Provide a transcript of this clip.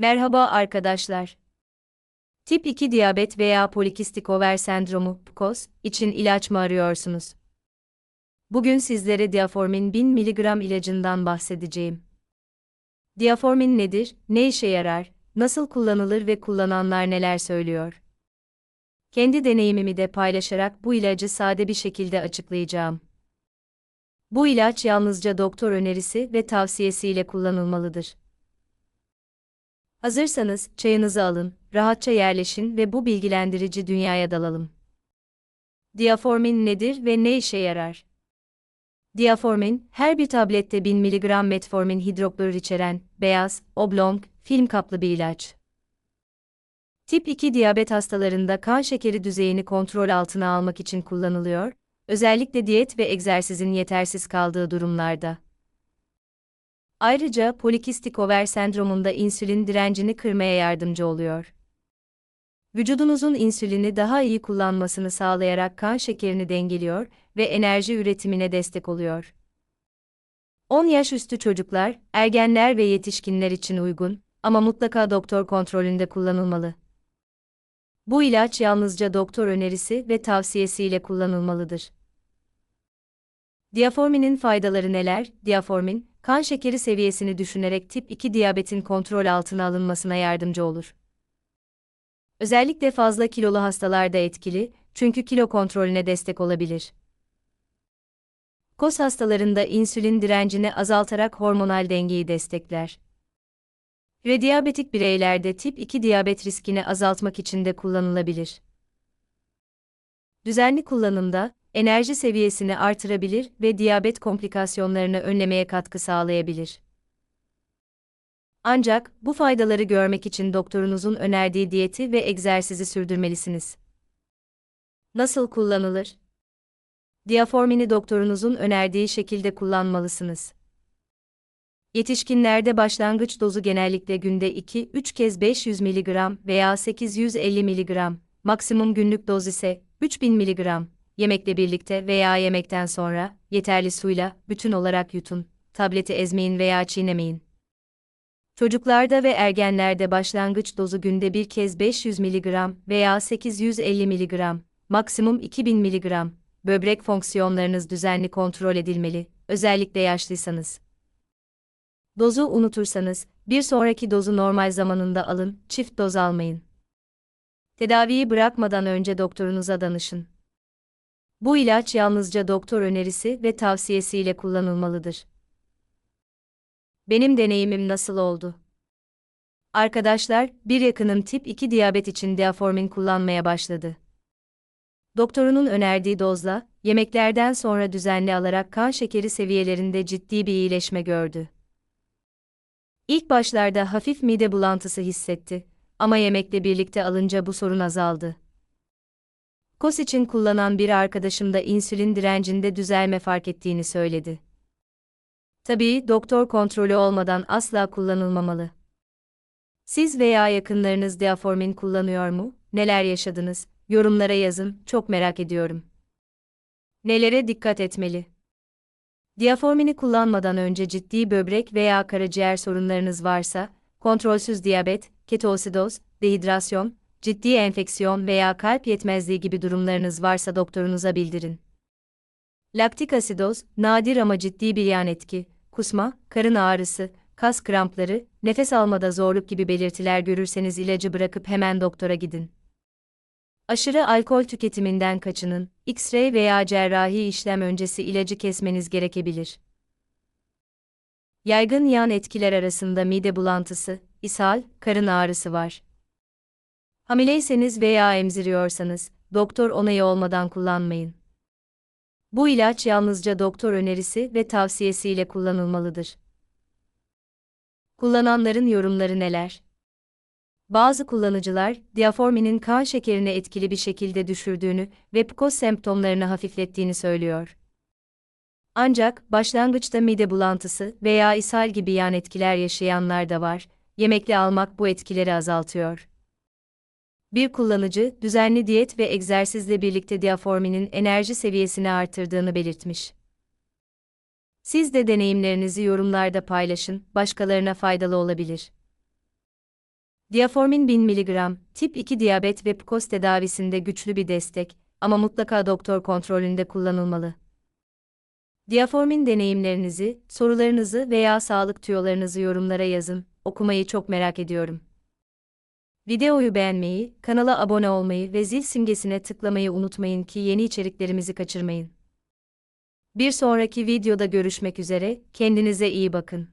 Merhaba arkadaşlar. Tip 2 diyabet veya polikistik over sendromu PCOS için ilaç mı arıyorsunuz? Bugün sizlere Diaformin 1000 mg ilacından bahsedeceğim. Diaformin nedir, ne işe yarar, nasıl kullanılır ve kullananlar neler söylüyor? Kendi deneyimimi de paylaşarak bu ilacı sade bir şekilde açıklayacağım. Bu ilaç yalnızca doktor önerisi ve tavsiyesiyle kullanılmalıdır. Hazırsanız çayınızı alın, rahatça yerleşin ve bu bilgilendirici dünyaya dalalım. Diaformin nedir ve ne işe yarar? Diaformin, her bir tablette 1000 mg metformin hidroklorür içeren, beyaz, oblong, film kaplı bir ilaç. Tip 2 diyabet hastalarında kan şekeri düzeyini kontrol altına almak için kullanılıyor, özellikle diyet ve egzersizin yetersiz kaldığı durumlarda. Ayrıca polikistik over sendromunda insülin direncini kırmaya yardımcı oluyor. Vücudunuzun insülini daha iyi kullanmasını sağlayarak kan şekerini dengeliyor ve enerji üretimine destek oluyor. 10 yaş üstü çocuklar, ergenler ve yetişkinler için uygun ama mutlaka doktor kontrolünde kullanılmalı. Bu ilaç yalnızca doktor önerisi ve tavsiyesiyle kullanılmalıdır. Diaforminin faydaları neler? Diaformin, kan şekeri seviyesini düşünerek tip 2 diyabetin kontrol altına alınmasına yardımcı olur. Özellikle fazla kilolu hastalarda etkili, çünkü kilo kontrolüne destek olabilir. KOS hastalarında insülin direncini azaltarak hormonal dengeyi destekler. Prediyabetik bireylerde tip 2 diyabet riskini azaltmak için de kullanılabilir. Düzenli kullanımda, enerji seviyesini artırabilir ve diyabet komplikasyonlarını önlemeye katkı sağlayabilir. Ancak bu faydaları görmek için doktorunuzun önerdiği diyeti ve egzersizi sürdürmelisiniz. Nasıl kullanılır? Diaformini doktorunuzun önerdiği şekilde kullanmalısınız. Yetişkinlerde başlangıç dozu genellikle günde 2-3 kez 500 mg veya 850 mg, maksimum günlük doz ise 3000 mg yemekle birlikte veya yemekten sonra, yeterli suyla, bütün olarak yutun, tableti ezmeyin veya çiğnemeyin. Çocuklarda ve ergenlerde başlangıç dozu günde bir kez 500 mg veya 850 mg, maksimum 2000 mg, böbrek fonksiyonlarınız düzenli kontrol edilmeli, özellikle yaşlıysanız. Dozu unutursanız, bir sonraki dozu normal zamanında alın, çift doz almayın. Tedaviyi bırakmadan önce doktorunuza danışın. Bu ilaç yalnızca doktor önerisi ve tavsiyesiyle kullanılmalıdır. Benim deneyimim nasıl oldu? Arkadaşlar, bir yakınım tip 2 diyabet için diaformin kullanmaya başladı. Doktorunun önerdiği dozla, yemeklerden sonra düzenli alarak kan şekeri seviyelerinde ciddi bir iyileşme gördü. İlk başlarda hafif mide bulantısı hissetti ama yemekle birlikte alınca bu sorun azaldı. KOS için kullanan bir arkadaşım da insülin direncinde düzelme fark ettiğini söyledi. Tabii doktor kontrolü olmadan asla kullanılmamalı. Siz veya yakınlarınız diaformin kullanıyor mu? Neler yaşadınız? Yorumlara yazın, çok merak ediyorum. Nelere dikkat etmeli? Diaformini kullanmadan önce ciddi böbrek veya karaciğer sorunlarınız varsa, kontrolsüz diyabet, ketosidoz, dehidrasyon, ciddi enfeksiyon veya kalp yetmezliği gibi durumlarınız varsa doktorunuza bildirin. Laktik asidoz, nadir ama ciddi bir yan etki, kusma, karın ağrısı, kas krampları, nefes almada zorluk gibi belirtiler görürseniz ilacı bırakıp hemen doktora gidin. Aşırı alkol tüketiminden kaçının, X-ray veya cerrahi işlem öncesi ilacı kesmeniz gerekebilir. Yaygın yan etkiler arasında mide bulantısı, ishal, karın ağrısı var. Hamileyseniz veya emziriyorsanız, doktor onayı olmadan kullanmayın. Bu ilaç yalnızca doktor önerisi ve tavsiyesiyle kullanılmalıdır. Kullananların yorumları neler? Bazı kullanıcılar, diaforminin kan şekerini etkili bir şekilde düşürdüğünü ve PCOS semptomlarını hafiflettiğini söylüyor. Ancak, başlangıçta mide bulantısı veya ishal gibi yan etkiler yaşayanlar da var, yemekli almak bu etkileri azaltıyor. Bir kullanıcı, düzenli diyet ve egzersizle birlikte diaforminin enerji seviyesini artırdığını belirtmiş. Siz de deneyimlerinizi yorumlarda paylaşın, başkalarına faydalı olabilir. Diaformin 1000 mg, tip 2 diyabet ve PCOS tedavisinde güçlü bir destek ama mutlaka doktor kontrolünde kullanılmalı. Diaformin deneyimlerinizi, sorularınızı veya sağlık tüyolarınızı yorumlara yazın. Okumayı çok merak ediyorum. Videoyu beğenmeyi, kanala abone olmayı ve zil simgesine tıklamayı unutmayın ki yeni içeriklerimizi kaçırmayın. Bir sonraki videoda görüşmek üzere, kendinize iyi bakın.